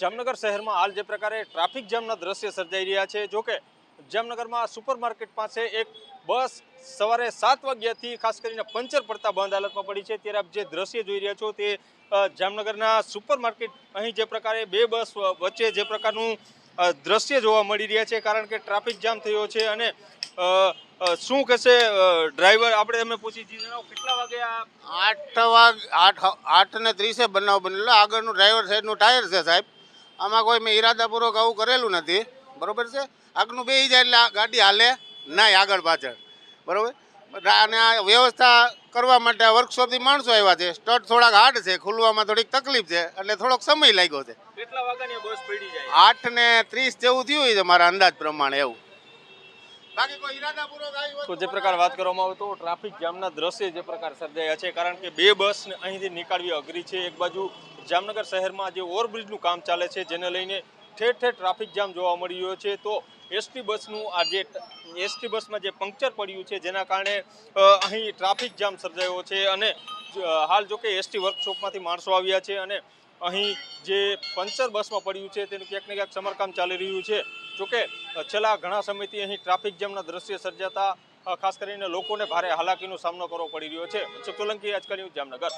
જામનગર શહેરમાં હાલ જે પ્રકારે ટ્રાફિક જામના દ્રશ્ય સર્જાઈ રહ્યા છે જોકે જામનગરમાં સુપરમાર્કેટ પાસે એક બસ સવારે સાત વાગ્યાથી ખાસ કરીને પંચર પડતા બંધ હાલતમાં પડી છે. ત્યારે આપ જે દ્રશ્ય જોઈ રહ્યા છો તે જામનગરના સુપરમાર્કેટ અહીં જે પ્રકારે બે બસ વચ્ચે જે પ્રકારનું દ્રશ્ય જોવા મળી રહ્યા છે, કારણ કે ટ્રાફિક જામ થયો છે અને શું કહેશે ડ્રાઈવર? આપણે એમને પૂછી જણાવો, કેટલા વાગે આઠ વાગ, આઠ આઠ ને ત્રીસે બનાવ બનેલો. આગળનું ડ્રાઈવર સાઈડનું ટાયર છે સાહેબ. આમાં કોઈ મેં ઈરાદાપૂર્વક આવું કરેલું નથી. બરોબર છે? આગનું બે જાય એટલે આ ગાડી હાલે નહીં આગળ પાછળ. બરોબર? અને આ વ્યવસ્થા કરવા માટે આ વર્કશોપથી માણસો આવ્યા છે. સ્ટટ થોડાક હાર્ડ છે ખુલવામાં થોડીક તકલીફ છે એટલે થોડોક સમય લાગ્યો છે. કેટલા વાગ્યાની બસ પડી જાય? આઠ ને ત્રીસ જેવું થયું છે મારા અંદાજ પ્રમાણે એવું. ઈરાદાપૂર્વક તો જે પ્રકાર વાત કરવામાં આવે તો ટ્રાફિક જામના દ્રશ્ય જે પ્રકાર સર્જાયા છે કારણ કે બે બસ અહીંથી નીકાળવી અઘરી છે. એક બાજુ જામનગર શહેરમાં જે ઓવરબ્રિજનું કામ ચાલે છે, જેને લઈને ઠેર ઠેર ટ્રાફિક જામ જોવા મળી રહ્યો છે. તો એસટી બસનું આ જે એસટી બસમાં જે પંક્ચર પડ્યું છે, જેના કારણે અહીં ટ્રાફિક જામ સર્જાયો છે અને હાલ જો કે એસટી વર્કશોપમાંથી માણસો આવ્યા છે અને અહીં જે પંચર બસમાં પડ્યું છે, તેનું ક્યાંક ને ક્યાંક સમારકામ ચાલી રહ્યું છે. જોકે છેલ્લા ઘણા સમયથી અહીં ટ્રાફિક જામના દ્રશ્ય સર્જાતા ખાસ કરીને લોકોને ભારે હાલાકીનો સામનો કરવો પડી રહ્યો છે. સોલંકી આજકાલ જામનગર.